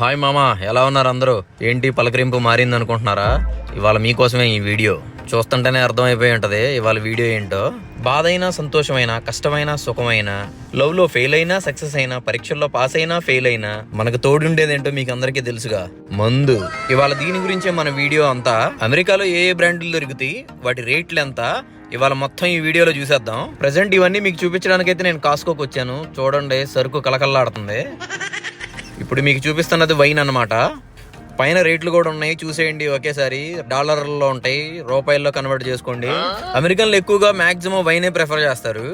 Hi మామా ఎలా ఉన్నారు అందరూ? ఏంటి పలకరింపు మారింది అనుకుంటున్నారా ఇవాళ మీకోసమే ఈ వీడియో. చూస్తుంటేనే అర్థమైపోయి ఉంటది ఇవాళ వీడియో ఏంటో. బాధ అయినా సంతోషమైన కష్టమైన సుఖమైనా లవ్లో ఫెయిల్ అయినా సక్సెస్ అయినా పరీక్షల్లో పాస్ అయినా ఫెయిల్ అయినా మనకు తోడుండేదేంటో మీకు అందరికీ తెలుసుగా. మందు. ఇవాళ దీని గురించే మన వీడియో అంతా. అమెరికాలో ఏ ఏ బ్రాండ్లు దొరుకుతాయి వాటి రేట్లు ఎంత? ఇవాళ మొత్తం ఈ వీడియోలో చూసేద్దాం. ప్రజెంట్ ఇవన్నీ మీకు చూపించడానికైతే నేను కాస్కోకి వచ్చాను. చూడండి సరుకు కలకల్లాడుతుంది ఇప్పుడు మీకు చూపిస్తున్నది వైన్ అన్నమాట. పైన రేట్లు కూడా ఉన్నాయి. చూసేయండి ఒకేసారి. డాలర్లలో ఉంటాయి. రూపాయల్లో కన్వర్ట్ చేసుకోండి. అమెరికన్లు ఎక్కువగా మాక్సిమం వైనే ప్రిఫర్ చేస్తారు.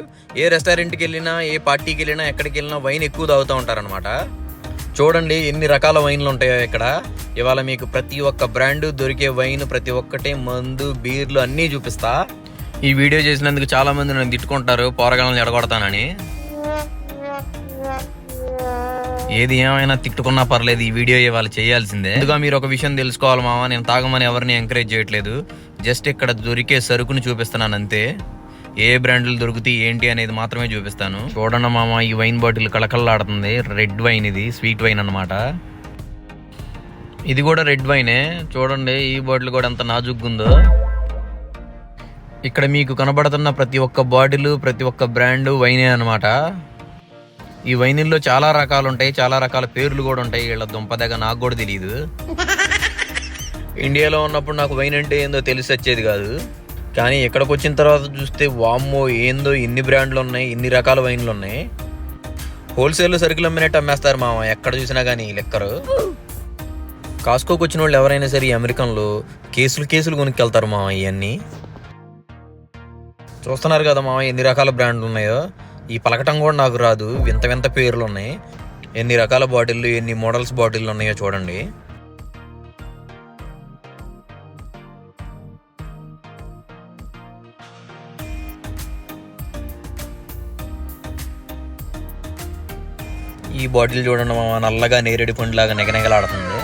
ఏ రెస్టారెంట్కి వెళ్ళినా ఏ పార్టీకి వెళ్ళినా ఎక్కడికి వెళ్ళినా వైన్ ఎక్కువ తాగుతూ ఉంటారనమాట చూడండి ఎన్ని రకాల వైన్లు ఉంటాయో ఇక్కడ. ఇవాళ మీకు ప్రతి ఒక్క బ్రాండ్ దొరికే వైన్ ప్రతి ఒక్కటి మందు బీర్లు అన్నీ చూపిస్తా. ఈ వీడియో చేసినందుకు చాలామంది నన్ను తిట్టుకుంటారు పోరగాలను ఎడగొడతానని. ఏది ఏమైనా తిట్టుకున్నా పర్లేదు ఈ వీడియో ఇవాళ చేయాల్సిందే. ముందుగా మీరు ఒక విషయం తెలుసుకోవాలి మామ నేను తాగమని ఎవరిని ఎంకరేజ్ చేయట్లేదు. జస్ట్ ఇక్కడ దొరికే సరుకుని చూపిస్తున్నాను అంతే. ఏ బ్రాండ్లు దొరుకుతాయి ఏంటి అనేది మాత్రమే చూపిస్తాను. చూడండి మామ ఈ వైన్ బాటిల్ కళకళలాడుతుంది. రెడ్ వైన్ ఇది స్వీట్ వైన్ అన్నమాట. ఇది కూడా రెడ్ వైనే చూడండి ఈ బాటిల్ కూడా ఎంత నాజుగ్గుందో ఇక్కడ మీకు కనబడుతున్న ప్రతి ఒక్క బాటిల్ ప్రతి ఒక్క బ్రాండ్ వైనే అనమాట ఈ వైనిల్లో చాలా రకాలు ఉంటాయి చాలా రకాల పేర్లు కూడా ఉంటాయి. వీళ్ళ దుంపదగ నాకు కూడా తెలియదు ఇండియాలో ఉన్నప్పుడు నాకు వైన్ అంటే ఏందో తెలిసి వచ్చేది కాదు. కానీ ఇక్కడికి వచ్చిన తర్వాత చూస్తే వామ్మో ఏందో ఇన్ని బ్రాండ్లు ఉన్నాయి ఇన్ని రకాల వైన్లు ఉన్నాయి. హోల్సేల్ సరుకులు అమ్మినట్టు అమ్మేస్తారు మామ ఎక్కడ చూసినా కానీ లెక్కరు. కాస్కోకి వచ్చిన వాళ్ళు ఎవరైనా సరే అమెరికన్లు కేసులు కేసులు కొనుక్కెళ్తారు మామ ఇవన్నీ చూస్తున్నారు కదా మామ ఎన్ని రకాల బ్రాండ్లు ఉన్నాయో. ఈ పలకటం కూడా నాకు రాదు. వింత వింత పేర్లు ఉన్నాయి ఎన్ని రకాల బాటిళ్ళు ఎన్ని మోడల్స్ బాటిళ్ళు ఉన్నాయో చూడండి. ఈ బాటిల్ చూడండి నల్లగా నేరేడు పండులాగా నెగనెగలాడుతుంది.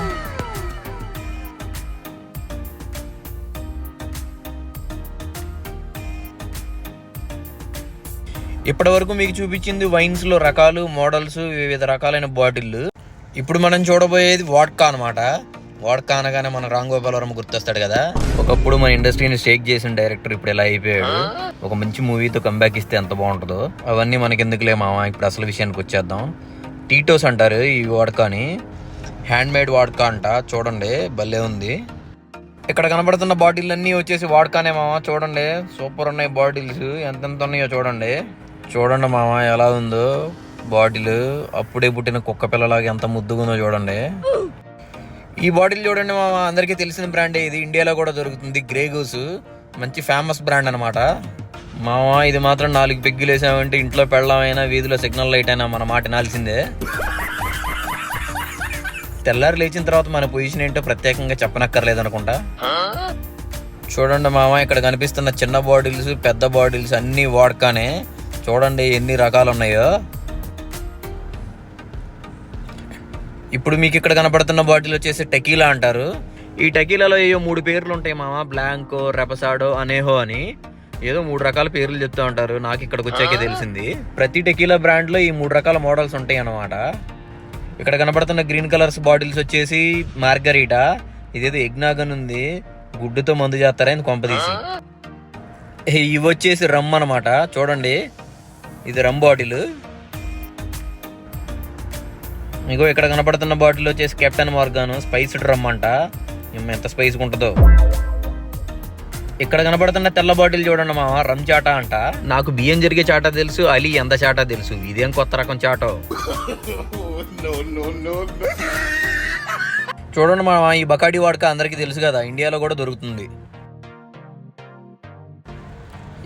ఇప్పటి వరకు మీకు చూపించింది వైన్స్లో రకాలు మోడల్స్ వివిధ రకాలైన బాటిళ్ళు ఇప్పుడు మనం చూడబోయేది వాడ్కా అనమాట వాడ్కా అనగానే మన రామ్ గోపాలవరం గుర్తొస్తాడు కదా. ఒకప్పుడు మన ఇండస్ట్రీని షేక్ చేసిన డైరెక్టర్ ఇప్పుడు ఎలా అయిపోయాడు. ఒక మంచి మూవీతో కంబ్యాక్ ఇస్తే ఎంత బాగుంటుందో. అవన్నీ మనకి ఎందుకులే మామ? ఇప్పుడు అసలు విషయానికి వచ్చేద్దాం. టీటోస్ అంటారు ఈ వాడ్కాని. హ్యాండ్ మేడ్ వాడ్కా అంట. చూడండి భలే ఉంది. ఇక్కడ కనబడుతున్న బాటిల్ అన్నీ వచ్చేసి వాడ్కానే మామ. చూడండి సూపర్ ఉన్నాయి బాటిల్స్. ఎంతెంత ఉన్నాయో చూడండి. చూడండి మామ ఎలా ఉందో. బాటిల్ అప్పుడే పుట్టిన కుక్క పిల్లలాగా ఎంత ముద్దుగుందో చూడండి. ఈ బాటిల్ చూడండి మామ అందరికీ తెలిసిన బ్రాండే ఇది. ఇండియాలో కూడా దొరుకుతుంది. గ్రే గూస్ మంచి ఫేమస్ బ్రాండ్ అనమాట మామ ఇది మాత్రం నాలుగు పెగ్గులు వేసామంటే ఇంట్లో పెళ్ళమైనా వీధిలో సిగ్నల్ లైట్ అయినా మన మాట వినాల్సిందే. తెల్లారి లేచిన తర్వాత మన పొజిషన్ ఏంటో ప్రత్యేకంగా చెప్పనక్కర్లేదు అనుకుంటా. చూడండి మామ ఇక్కడ కనిపిస్తున్న చిన్న బాటిల్స్ పెద్ద బాటిల్స్ అన్ని వాడకానే. చూడండి ఎన్ని రకాలు ఉన్నాయో ఇప్పుడు మీకు ఇక్కడ కనపడుతున్న బాటిల్ వచ్చేసి టెకీలా అంటారు. ఈ టెకీలాలో ఏయో మూడు పేర్లు ఉంటాయి మామ బ్లాంకో రెపసాడో అనేహో అని. ఏదో మూడు రకాల పేర్లు చెప్తూ ఉంటారు నాకు ఇక్కడికి వచ్చాకే తెలిసింది. ప్రతి టెకీలా బ్రాండ్లో ఈ మూడు రకాల మోడల్స్ ఉంటాయి అన్నమాట ఇక్కడ కనపడుతున్న గ్రీన్ కలర్స్ బాటిల్స్ వచ్చేసి మార్గరీటా ఇదేదో ఎగ్నాగన్ ఉంది గుడ్డుతో మందు చేస్తారని కొంపదీసి ఇవి వచ్చేసి రమ్ అనమాట చూడండి ఇది రమ్ బాటిల్. ఇగో ఇక్కడ కనపడుతున్న బాటిల్ వచ్చేసి కెప్టెన్ మార్గాను స్పైస్డ్ రమ్ అంట. ఎంత స్పైస్ ఉంటుందో. ఇక్కడ కనపడుతున్న తెల్ల బాటిల్ చూడండి మామ రమ్ చాటా అంట. నాకు బియ్యం జరిగే చాటా తెలుసు అలీ ఎంత చాటా తెలుసు. ఇదేం కొత్త రకం చాటో. చూడండి మామ ఈ బకాడి వాడక అందరికీ తెలుసు కదా ఇండియాలో కూడా దొరుకుతుంది.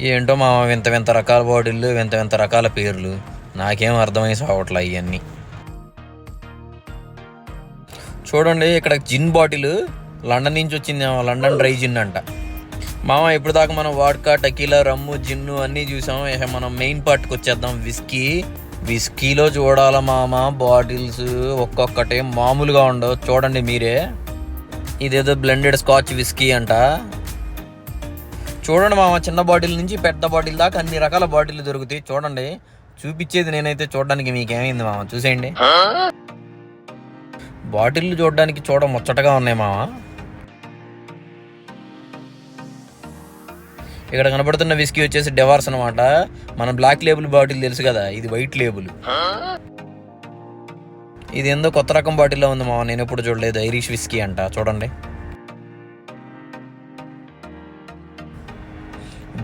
ఏంటో మామ వింత వింత రకాల బాటిళ్ళు వింత వింత రకాల పేర్లు. నాకేం అర్థమై సావట్లా అవన్నీ చూడండి ఇక్కడ జిన్ బాటిల్ లండన్ నుంచి వచ్చింది లండన్ డ్రై జిన్ అంట. మామ ఇప్పుడు దాకా మనం వాడ్కా టకీలా రమ్ము జిన్ను అన్నీ చూసాం. ఇక మనం మెయిన్ పార్ట్కి వచ్చేద్దాం. విస్కీ విస్కీలో చూడాల మామ బాటిల్స్ ఒక్కొక్కటి మామూలుగా ఉండవు. చూడండి మీరే. ఇదేదో బ్లెండెడ్ స్కాచ్ విస్కీ అంట. చూడండి మామ చిన్న బాటిల్ నుంచి పెద్ద బాటిల్ దాకా అన్ని రకాల బాటిల్ దొరుకుతాయి. చూడండి. చూపించేది నేనైతే చూడడానికి మీకేమైంది మామ? చూసేయండి. బాటిల్లు చూడడానికి చూడ ముచ్చటగా ఉన్నాయి మామ. ఇక్కడ కనబడుతున్న విస్కీ వచ్చేసి డెవార్స్ అనమాట మన బ్లాక్ లేబుల్ బాటిల్ తెలుసు కదా ఇది వైట్ లేబుల్. ఇది ఏందో కొత్త రకం బాటిల్లో ఉంది మామ నేను ఎప్పుడు చూడలేదు. ఐరిష్ విస్కీ అంట చూడండి.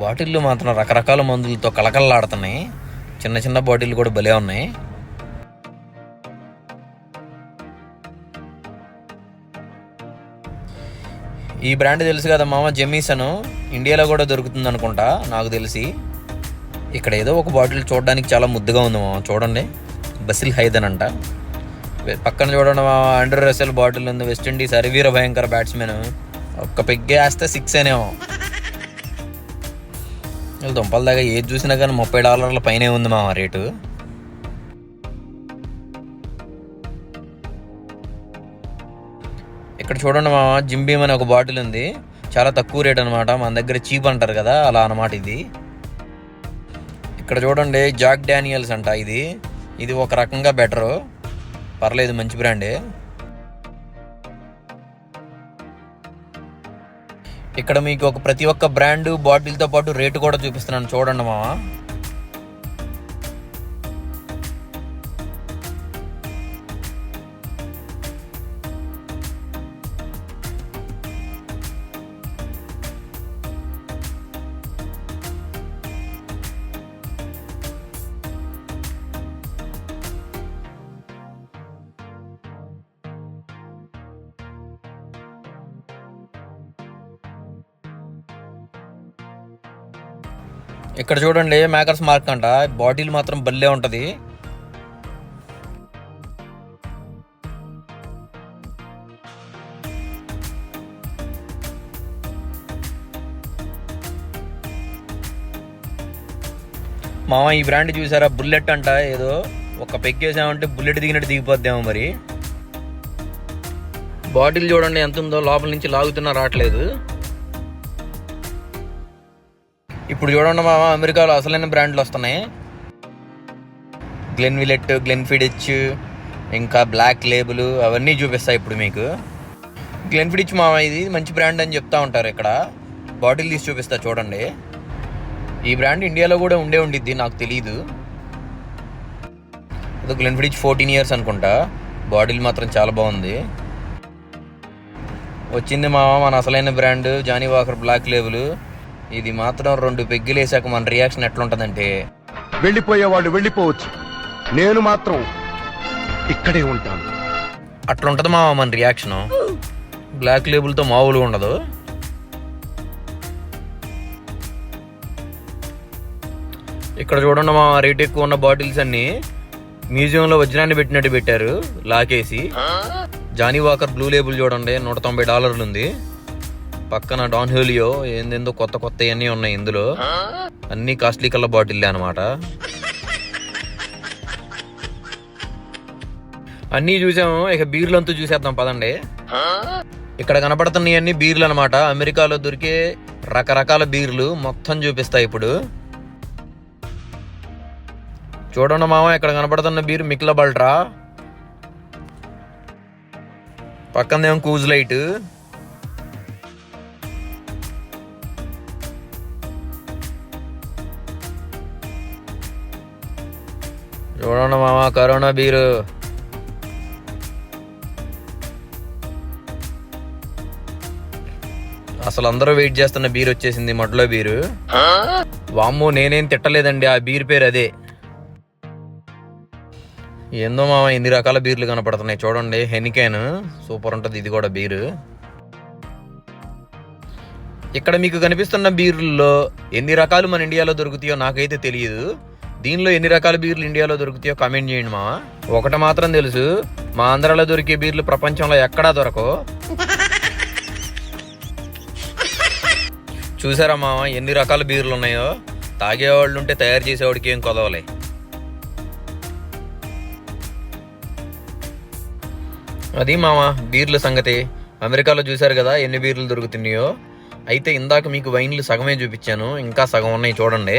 బాటిల్లు మాత్రం రకరకాల మందులతో కలకలలాడుతున్నాయి చిన్న చిన్న బాటిల్ కూడా భలే ఉన్నాయి. ఈ బ్రాండ్ తెలుసు కదా మామ జెమీసను. ఇండియాలో కూడా దొరుకుతుంది అనుకుంటా నాకు తెలిసి. ఇక్కడ ఏదో ఒక బాటిల్ చూడడానికి చాలా ముద్దుగా ఉంది మామ చూడండి. బసిల్ హైదన్ అంట. పక్కన చూడండి మామ అండర్ రసెల్ బాటిల్ ఉంది వెస్టిండీస్ అరివీర భయంకర బ్యాట్స్మెన్. ఒక్క పెగ్గేస్తే సిక్స్ అనేమో వీళ్ళు దుంపల దాకా ఏది చూసినా కానీ ముప్పై డాలర్ల పైనే ఉంది మా రేటు. ఇక్కడ చూడండి మామ జిమ్ బీమ్ అనే ఒక బాటిల్ ఉంది. చాలా తక్కువ రేట్ అనమాట మన దగ్గర చీప్ అంటారు కదా అలా అన్నమాట ఇది. ఇక్కడ చూడండి జాక్ డానియల్స్ అంట ఇది. ఇది ఒక రకంగా బెటరు పర్లేదు మంచి బ్రాండే ఇక్కడ మీకు ఒక ప్రతి ఒక్క బ్రాండ్ బాటిల్తో పాటు రేటు కూడా చూపిస్తున్నాను. చూడండి మామ. ఇక్కడ చూడండి మేకర్స్ మార్క్ అంట. బాటిల్ మాత్రం భలే ఉంటుంది. మామ ఈ బ్రాండ్ చూసారా? బుల్లెట్ అంట ఏదో. ఒక పెక్కేసామంటే బుల్లెట్ దిగినట్టు దిగిపోద్దేమో మరి. బాటిల్ చూడండి ఎంత ఉందో. లోపల నుంచి లాగుతున్నా రావట్లేదు. ఇప్పుడు చూడండి మామ అమెరికాలో అసలైన బ్రాండ్లు వస్తున్నాయి. గ్లెన్ విలెట్ గ్లెన్ ఫిడిచ్ ఇంకా బ్లాక్ లేబుల్ అవన్నీ చూపిస్తాయి ఇప్పుడు మీకు. గ్లెన్ ఫిడిచ్ మామ ఇది మంచి బ్రాండ్ అని చెప్తా ఉంటారు ఇక్కడ. బాటిల్ తీసి చూపిస్తా చూడండి. ఈ బ్రాండ్ ఇండియాలో కూడా ఉండే ఉండిద్ది నాకు తెలియదు ఇది గ్లెన్ ఫిడిచ్ ఫోర్టీన్ ఇయర్స్ అనుకుంటా. బాటిల్ మాత్రం చాలా బాగుంది. వచ్చింది మామ మన అసలైన brand Johnnie Walker Black Label. ఇది మాత్రం రెండు పెగ్గులు వేసాక మన రియాక్షన్ ఎట్లుంటదంటే. వెళ్ళిపోయేవాళ్ళు వెళ్ళిపోవచ్చు. నేను మాత్రం ఇక్కడే ఉంటాను. అట్లుంటది మామ మన రియాక్షన్ బ్లాక్ లేబుల్తో మామూలుగా ఉండదు. ఇక్కడ చూడండి మా రేట్ ఎక్కువ ఉన్న బాటిల్స్ అన్ని మ్యూజియంలో వజ్రాన్ని పెట్టినట్టు పెట్టారు లాకేసి. జానీ వాకర్ బ్లూ లేబుల్ చూడండి నూట తొంభై డాలర్లు ఉంది పక్కన డాన్ హోలియో ఏందేందో కొత్త కొత్త అన్నీ ఉన్నాయి ఇందులో. అన్ని కాస్ట్లీ కలర్ బాటిల్లే అనమాట అన్నీ చూసాము ఇక బీర్లు అంతా చూసేద్దాం పదండి. ఇక్కడ కనపడుతున్నాయి అన్ని బీర్లు అనమాట అమెరికాలో దొరికే రకరకాల బీర్లు మొత్తం చూపిస్తాయి ఇప్పుడు. చూడండి మామ ఇక్కడ కనపడుతున్న బీర్ మిక్ల బల్ట్రా పక్కనేమో కూజ్ లైట్. చూడండి మామ కరోనా బీరు. అసలు అందరూ వెయిట్ చేస్తున్న బీర్ వచ్చేసింది మొదలో బీరు. వామ్మో నేనేం తిట్టలేదండి ఆ బీర్ పేరు అదే. ఏందో మామ ఎన్ని రకాల బీర్లు కనపడుతున్నాయి. చూడండి హెనికేన్. సూపర్ ఉంటుంది ఇది కూడా బీరు. ఇక్కడ మీకు కనిపిస్తున్న బీర్లలో ఎన్ని రకాలు మన ఇండియాలో దొరుకుతాయో నాకైతే తెలియదు. దీనిలో ఎన్ని రకాల బీర్లు ఇండియాలో దొరుకుతాయో కామెంట్ చేయండి మా ఒకటి మాత్రం తెలుసు మా ఆంధ్రాలో దొరికే బీర్లు ప్రపంచంలో ఎక్కడా దొరకవు. చూసారా మామ ఎన్ని రకాల బీర్లు ఉన్నాయో? తాగేవాళ్ళు ఉంటే తయారు చేసేవాడికి ఏం కొదవలే. అది మామ బీర్ల సంగతి. అమెరికాలో చూశారు కదా ఎన్ని బీర్లు దొరుకుతున్నాయో. అయితే ఇందాక మీకు వైన్లు సగమే చూపించాను ఇంకా సగం ఉన్నాయి చూడండి.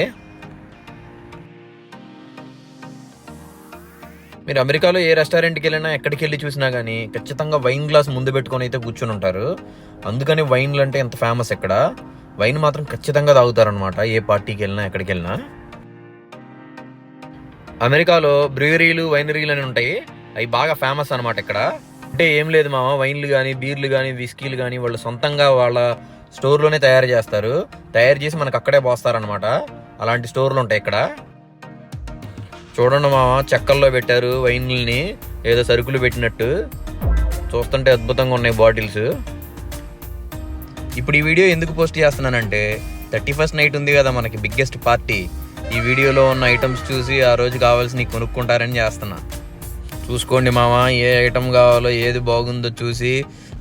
మీరు అమెరికాలో ఏ రెస్టారెంట్కి వెళ్ళినా ఎక్కడికి వెళ్ళి చూసినా కానీ ఖచ్చితంగా వైన్ గ్లాస్ ముందు పెట్టుకొని అయితే కూర్చొని ఉంటారు. అందుకని వైన్లు అంటే ఎంత ఫేమస్ ఇక్కడ వైన్ మాత్రం ఖచ్చితంగా తాగుతారనమాట ఏ పార్టీకి వెళ్ళినా ఎక్కడికి వెళ్ళినా. అమెరికాలో బ్రూవరీలు వైనరీలు అని ఉంటాయి. అవి బాగా ఫేమస్ అనమాట ఇక్కడ. అంటే ఏం లేదు మామ వైన్లు కానీ బీర్లు కానీ విస్కీలు కానీ వాళ్ళు సొంతంగా వాళ్ళ స్టోర్లోనే తయారు చేస్తారు. తయారు చేసి మనకు అక్కడే పోస్తారనమాట అలాంటి స్టోర్లు ఉంటాయి ఇక్కడ. చూడండి మామ చెక్కల్లో పెట్టారు వైన్లని ఏదో సరుకులు పెట్టినట్టు. చూస్తుంటే అద్భుతంగా ఉన్నాయి బాటిల్స్. ఇప్పుడు ఈ వీడియో ఎందుకు పోస్ట్ చేస్తున్నానంటే థర్టీ ఫస్ట్ నైట్ ఉంది కదా మనకి బిగ్గెస్ట్ పార్టీ. ఈ వీడియోలో ఉన్న ఐటమ్స్ చూసి ఆ రోజు కావాల్సినవి కొనుక్కుంటారని చేస్తున్నా. చూసుకోండి మామ ఏ ఐటమ్ కావాలో ఏది బాగుందో చూసి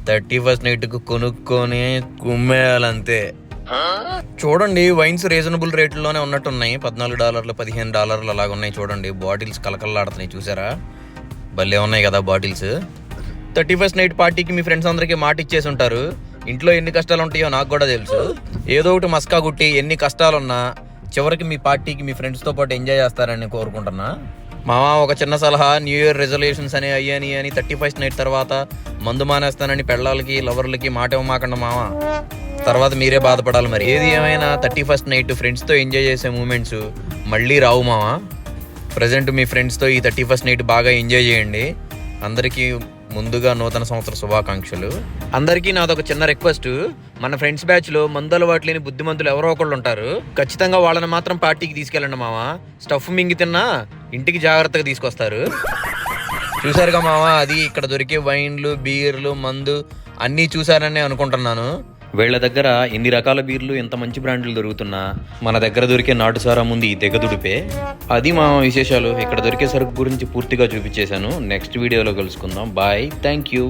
థర్టీ ఫస్ట్ నైట్కు కొనుక్కొని కుమ్మేయాలంతే. చూడండి వైన్స్ రీజనబుల్ రేట్లోనే ఉన్నట్టున్నాయి. పద్నాలుగు డాలర్లు పదిహేను డాలర్లు అలాగ ఉన్నాయి చూడండి. బాటిల్స్ కలకల్లాడుతున్నాయి చూసారా? భలే ఉన్నాయి కదా బాటిల్స్. థర్టీ ఫస్ట్ నైట్ పార్టీకి మీ ఫ్రెండ్స్ అందరికీ మాట ఇచ్చేసి ఉంటారు. ఇంట్లో ఎన్ని కష్టాలు ఉంటాయో నాకు కూడా తెలుసు. ఏదో ఒకటి మస్కా గుట్టి ఎన్ని కష్టాలున్నా చివరికి మీ పార్టీకి మీ ఫ్రెండ్స్తో పాటు ఎంజాయ్ చేస్తారని కోరుకుంటున్నా. మామ ఒక చిన్న సలహా న్యూ ఇయర్ రెజల్యూషన్స్ అని అయ్యాని అని థర్టీ ఫస్ట్ నైట్ తర్వాత మందు మానేస్తానని పెళ్ళాలకి లవర్లకి మాట ఇవ్వమాకండి మామ తర్వాత మీరే బాధపడాలి మరి. ఏది ఏమైనా థర్టీ ఫస్ట్ నైట్ ఫ్రెండ్స్తో ఎంజాయ్ చేసే మూమెంట్స్. మళ్ళీ రావు మావా. ప్రజెంట్ మీ ఫ్రెండ్స్తో ఈ థర్టీ ఫస్ట్ నైట్ బాగా ఎంజాయ్ చేయండి. అందరికీ ముందుగా నూతన సంవత్సర శుభాకాంక్షలు. అందరికీ నాదొక చిన్న రిక్వెస్ట్. మన ఫ్రెండ్స్ బ్యాచ్లో మందు అలవాటు లేని బుద్ధిమంతులు ఎవరో ఒకళ్ళు ఉంటారు. ఖచ్చితంగా వాళ్ళని మాత్రం పార్టీకి తీసుకెళ్ళండి మామ స్టఫ్ మింగి తిన్నా ఇంటికి జాగ్రత్తగా తీసుకొస్తారు. చూసారుగా మామ అది ఇక్కడ దొరికే వైన్లు బీర్లు మందు అన్నీ చూసారని అనుకుంటున్నాను. వీళ్ళ దగ్గర ఎన్ని రకాల బీర్లు ఎంత మంచి బ్రాండ్లు దొరుకుతున్నా మన దగ్గర దొరికే నాటుసారా ముందు ఈ దిగదుడిపే అది మా విశేషాలు. ఇక్కడ దొరికే సరుకు గురించి పూర్తిగా చూపించేశాను. నెక్స్ట్ వీడియోలో కలుసుకుందాం. Bye thank you